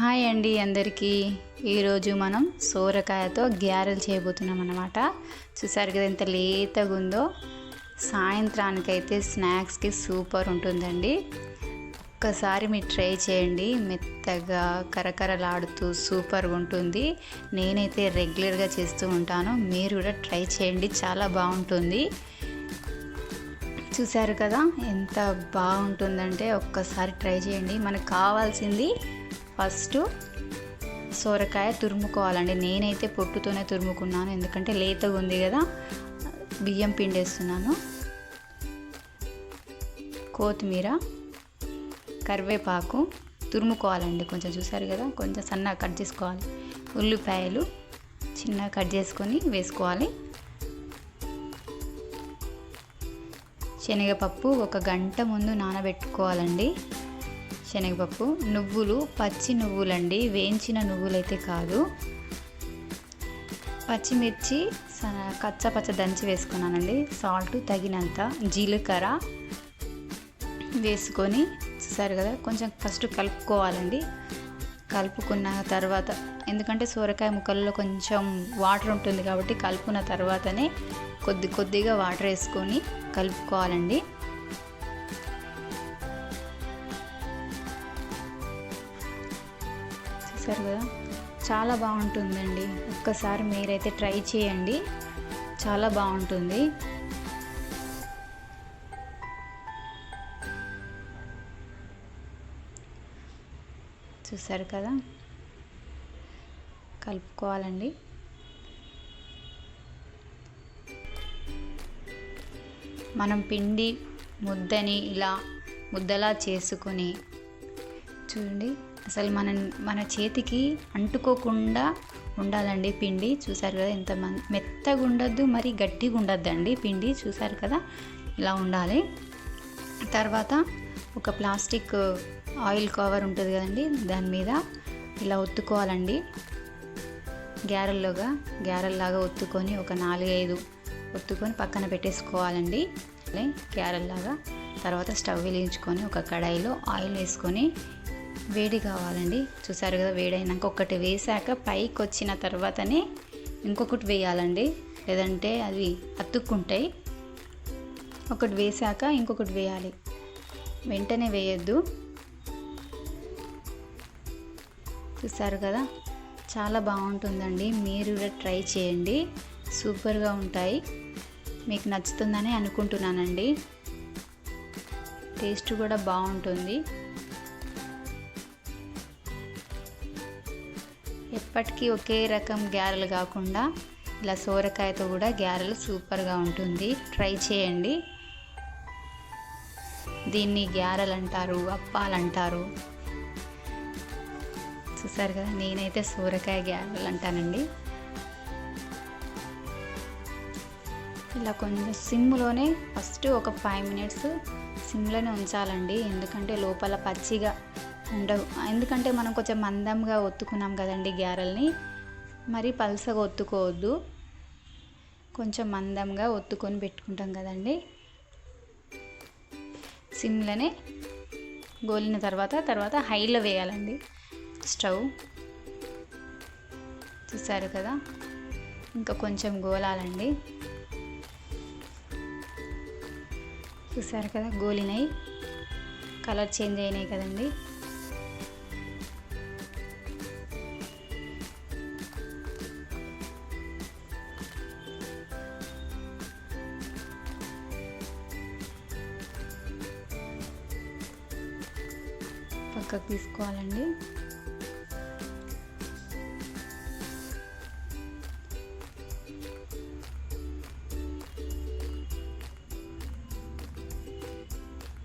Hi అండి అందరికీ. ఈరోజు మనం సోరకాయతో గ్యారెలు చేయబోతున్నాం అనమాట చూసారు కదా ఎంత లేతగా ఉందో సాయంత్రానికైతే స్నాక్స్కి సూపర్ ఉంటుందండి. ఒక్కసారి మీరు ట్రై చేయండి. మెత్తగా కరకరలాడుతూ సూపర్గా ఉంటుంది. నేనైతే రెగ్యులర్గా చేస్తూ ఉంటాను. మీరు కూడా ట్రై చేయండి. చాలా బాగుంటుంది. చూసారు కదా ఎంత బాగుంటుందంటే ఒక్కసారి ట్రై చేయండి. మనకు కావాల్సింది ఫస్ట్ సోరకాయ తురుముకోవాలండి. నేనైతే పొట్టుతోనే తురుముకున్నాను. ఎందుకంటే లేతగా ఉంది కదా బియ్యం పిండేస్తున్నాను. కొత్తిమీర కరివేపాకు తురుముకోవాలండి. కొంచెం చూసారు కదా కొంచెం సన్నగా కట్ చేసుకోవాలి. ఉల్లిపాయలు చిన్నగా కట్ చేసుకొని వేసుకోవాలి. శనగపప్పు ఒక గంట ముందు నానబెట్టుకోవాలండి. శనగపప్పు నువ్వులు పచ్చి నువ్వులండి. వేయించిన నువ్వులైతే కాదు. పచ్చిమిర్చి కచ్చ పచ్చ దంచి వేసుకున్నానండి. సాల్ట్ తగినంత జీలకర్ర వేసుకొని చూసారు కదా కొంచెం ఫస్ట్ కలుపుకోవాలండి. కలుపుకున్న తర్వాత ఎందుకంటే సోరకాయ ముక్కల్లో కొంచెం వాటర్ ఉంటుంది కాబట్టి కలుపుకున్న తర్వాతనే కొద్ది కొద్దిగా వాటర్ వేసుకొని కలుపుకోవాలండి. చూసారు కదా? చాలా బాగుంటుందండి. ఒక్కసారి మీరైతే ట్రై చేయండి. చాలా బాగుంటుంది. చూసారు కదా? కలుపుకోవాలండి. మనం పిండి ముద్దని ఇలా ముద్దలా చేసుకొని చూడండి. అసలు మన మన చేతికి అంటుకోకుండా ఉండాలండి పిండి. చూసారు కదా ఎంత మెత్తగా ఉండద్దు మరి గట్టిగా ఉండద్దండి పిండి. చూసారు కదా ఇలా ఉండాలి. తర్వాత ఒక ప్లాస్టిక్ ఆయిల్ కవర్ ఉంటుంది కదండి దాని మీద ఇలా ఒత్తుకోవాలండి. గ్యారెల్లోగా గ్యారెల్లాగా ఒత్తుకొని ఒక నాలుగైదు ఒత్తుకొని పక్కన పెట్టేసుకోవాలండి. గ్యారెల్లాగా. తర్వాత స్టవ్ వెలిగించుకొని ఒక కడాయిలో ఆయిల్ వేసుకొని వేడి కావాలండి. చూసారు కదా వేడైనాక ఒకటి వేసాక పైకి వచ్చిన తర్వాతనే ఇంకొకటి వేయాలండి. లేదంటే అవి అతుక్కుంటాయి. ఒకటి వేసాక ఇంకొకటి వేయాలి. వెంటనే వేయద్దు. చూసారు కదా చాలా బాగుంటుందండి. మీరు కూడా ట్రై చేయండి. సూపర్గా ఉంటాయి. మీకు నచ్చుతుందని అనుకుంటున్నానండి. టేస్ట్ కూడా బాగుంటుంది. ఎప్పటికీ ఒకే రకం గ్యారెలు కాకుండా ఇలా సోరకాయతో కూడా గ్యారెలు సూపర్గా ఉంటుంది. ట్రై చేయండి. దీన్ని గ్యారెలు అంటారు అప్పాలు అంటారు చూసారు కదా నేనైతే సోరకాయ గ్యారెలు అంటానండి ఇలా కొంచెం సిమ్లోనే ఫస్ట్ ఒక ఫైవ్ మినిట్స్ సిమ్లోనే ఉంచాలండి. ఎందుకంటే లోపల పచ్చిగా ఉండవు. ఎందుకంటే మనం కొంచెం మందంగా ఒత్తుకున్నాం కదండి గ్యారెల్ని. మరి పల్సగా ఒత్తుకోవద్దు. కొంచెం మందంగా ఒత్తుకొని పెట్టుకుంటాం కదండి. సిమ్లోనే గోలిన తర్వాత తర్వాత హైలో వేయాలండి. స్టవ్. చూసారు కదా? ఇంకా కొంచెం గోలాలండి. చూసారు కదా? గోలినాయి. కలర్ చేంజ్ అయినాయి కదండి. పక్కకు తీసుకోవాలండి.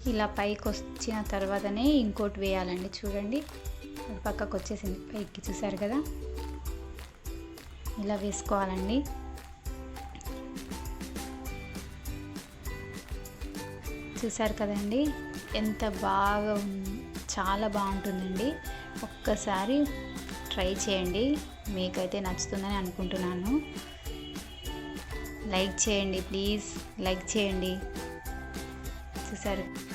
ఇలా పైకి వచ్చిన తర్వాతనే ఇంకోటి వేయాలండి చూడండి. అది పక్కకు వచ్చేసింది పైకి చూసారు కదా. ఇలా వేసుకోవాలండి. చూసారు కదండి ఎంత బాగా చాలా బాగుంటుందండి. ఒక్కసారి ట్రై చేయండి. మీకైతే నచ్చుతుందని అనుకుంటున్నాను. లైక్ చేయండి ప్లీజ్. లైక్ చేయండి. చూసారు.